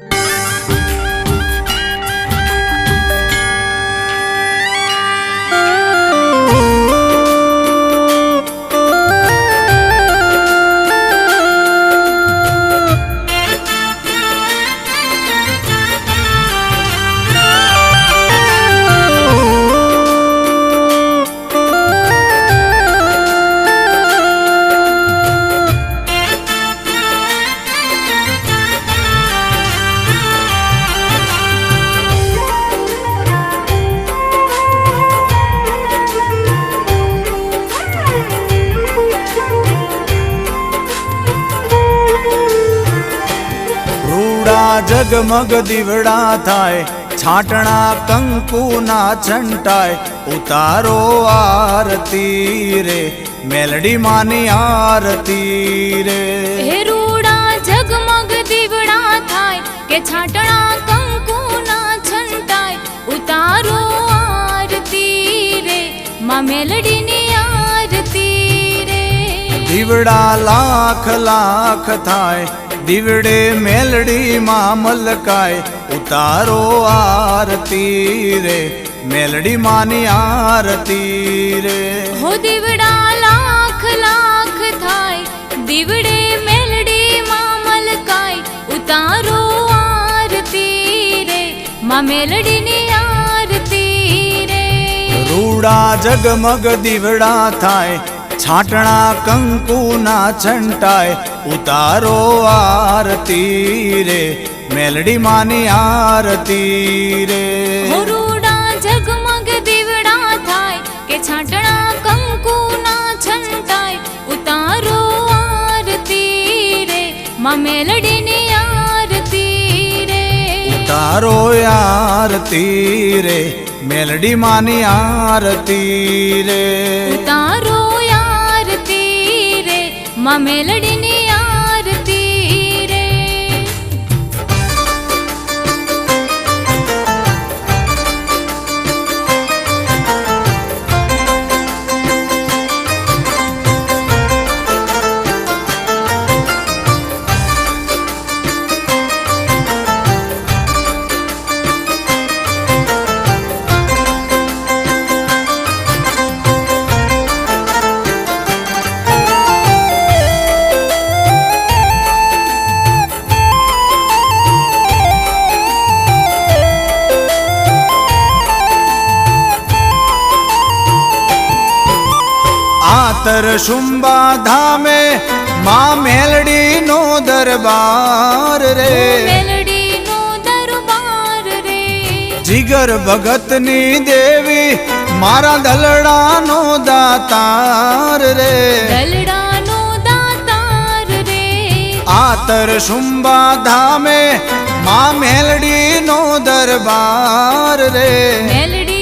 રૂડા જગમગ દીવડા થાય છાટણા કંકુના છંટાય ઉતારો આરતી રે મેલડી માની આરતી રે. હે રૂડા ઝગમગ દીવડા થાય કે છાટણા કંકુના છંટાય ઉતારો આરતી રે માં મેલડીની આરતી રે. દીવડા લાખ લાખ થાય દીવડે મેલડી માં મલકાય ઉતારો આરતી રે મેલડી માની આરતી રે. હો દીવડા લાખ લાખ થાય દીવડે મેલડી માં મલકાય ઉતારો આરતી રે માં મેલડીની આરતી રે. રૂડા જગમગ દીવડા થાય છાટણા કંકુના છંટાય ઉતારો આરતી રે મેલડી માની આરતી રે. રૂડા જગમગ દીવડા થાય કે છાટણા કંકુના છંટાય ઉતારો આરતી રે માં મેલડીની આરતી રે. ઉતારો આરતી રે મેલડી માની આરતી રે. ઉતારો આરતી રે માં મેલડીની આરતી આતર શુંબા ધામે મા મેલડી નો દરબાર રે. જીગર ભગતની દેવી મારા રે. દલડાનો દાતાર રે. આતર શુંબા ધામે મા મેલડી નો દરબાર રે. મેલડી રે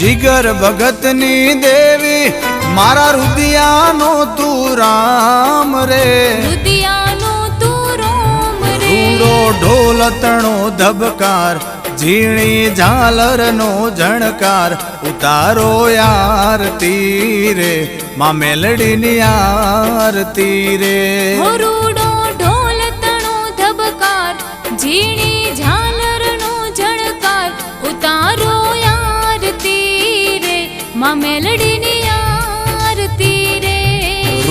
જીગર ભગતની દેવી મારા રુદિયાનો તું રામ રે. રુદિયાનો તું રોમ રે. રૂડો ઢોલતણો ધબકાર ઝીણી ઝાલરનો ઝણકાર ઉતારો આરતી રે માં મેલડીની આરતી રે.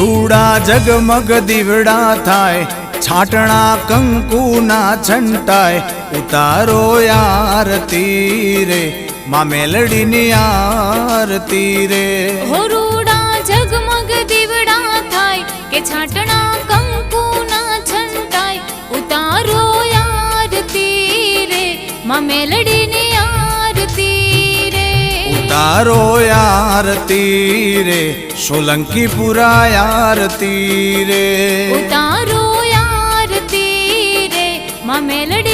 રૂડા જગમગ દીવડા થાય, છાટણા કંકુના છંટાય, ઉતારો આરતી રે, માં મેલડીની આરતી રે. હો રૂડા ઝગમગ દીવડા થાય, કે છાટણા કંકુના છંટાય, ઉતારો આરતી રે, માં રે ઉતારો આરતી રે સોલંકી પુરા આરતી રે ઉતારો આરતી રે માં મેલડીની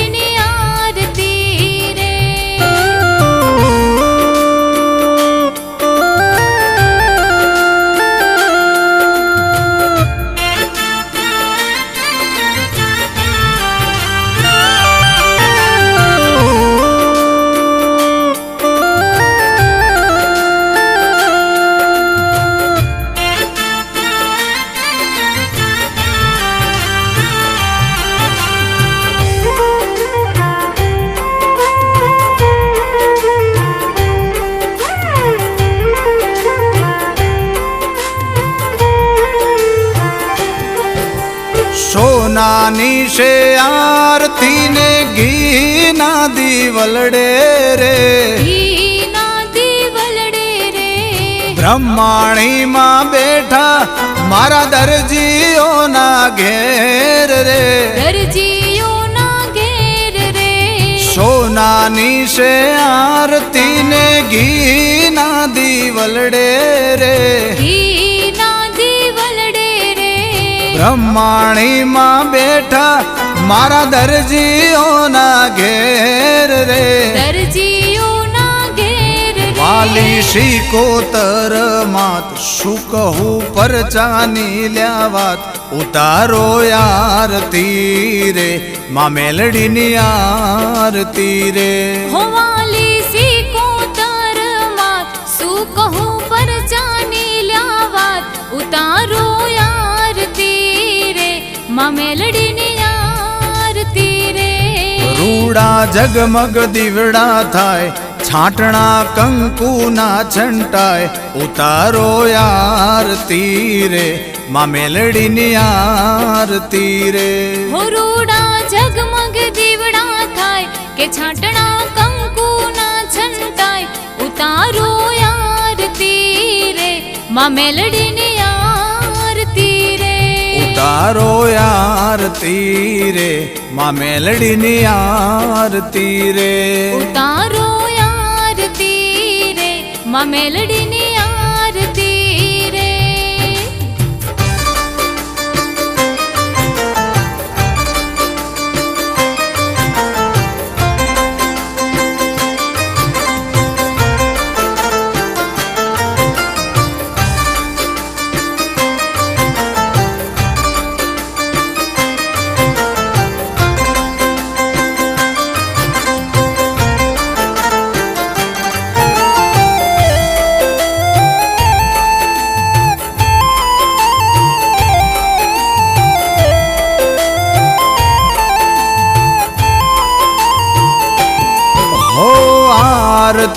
સોનાની છે આરતી ને ઘીના દીવલડે રે. બ્રહ્માણી માં બેઠા મારા દરજીઓના ઘેર રે. દરજીઓના ઘેર રે. સોનાની શે આરતી ને ઘીના દીવલડે રે. ઘી રે બ્રહ્માણીમાં બેઠા મારા દરજીઓના ઘેર રે. દરજીઓના ઘેર વાલી શી કોતર માત શું કહું પરચાની લ્યા વાત ઉતારો આરતી રે મા મેલડીની આરતી રે. સિકોતરમાં શું કહું પર જાની લ્યાવાત. ઉતારો આરતી રે માં મેલડીની આરતી રે રૂડા જગમગ દીવડા થાય છાટણા કંકુના છંટાય ઉતારો આરતી રે મા મેલડીની આરતી રે રૂડા જગમગ દીવડા થાય કે છાટણા કંકુના છંટાય ઉતારો આરતી રે માં મેલડીની ઉતારો આરતી રે મા મેલડીની આરતી રે તારો આરતી રે માં મેલડીની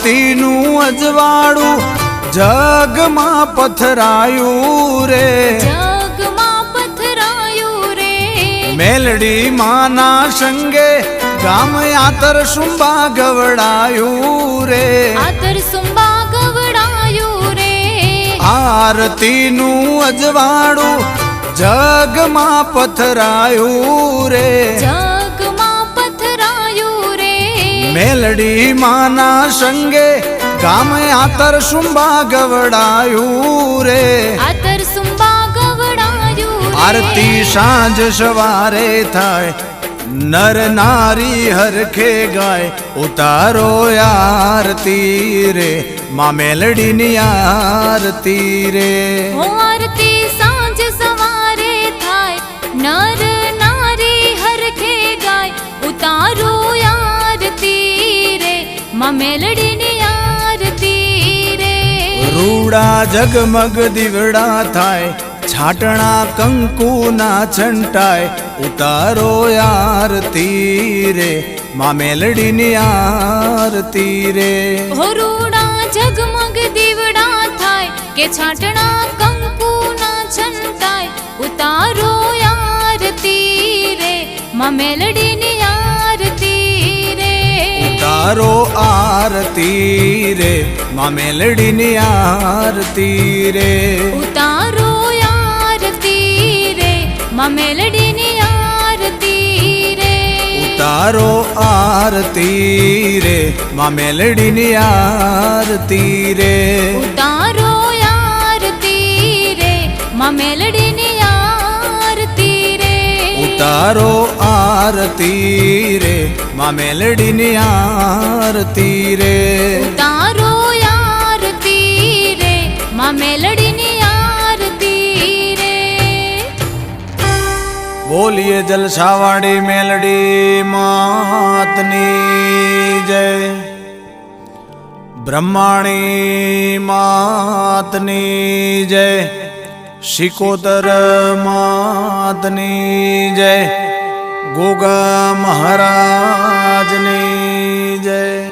આરતીનું અજવાળું જગમાં પથરાયું રે. જગમાં પથરાયું રે. મેલડી માના સંગે ગામ આતર સુંબા ગવડાયું રે. આતર સુંબા ગવડાયું રે. આરતીનું અજવાળું જગમાં પથરાયું રે. જગ રે મેલડી માના સંગે ગામે આતર સુંબા ગવડાયું રે. આતર સુંબા ગવડાયું આરતી સાંજ સવારે થાય નર નારી હરખે ગાય ઉતારો આરતી રે. મા મેલડીની આરતી રે. આરતી સાંજ સવારે થાય નારી માં મેલડીની આરતી રે રૂડા જગમગ દીવડા થાય છાટણા કંકુના છંટાય ઉતારો આરતી રે મા મેલડીની આરતી રે હોરુડા જગમગ દીવડા થાય કે છાટણા કંકુના છંટાય ઉતારો આરતી રે માં રે ઉતારો આરતી રે મા મેલડીની આરતી રે. ઉતારો આરતી રે માં મેલડીની આરતી રે. ઉતારો આરતી રે મા મેલડીની આરતી રે. ઉતારો આરતી રે માં મેલડીની આરતી રે. ઉતારો આરતી રે મા મેલડીની આરતી રે તારો આરતી રે માં મેલડીની આરતી રે બોલીએ જલસાવાડી મેલડી માતની જય બ્રહ્માણી માતની જય શિકોતર માતની જય ગોગા મહારાજની જય.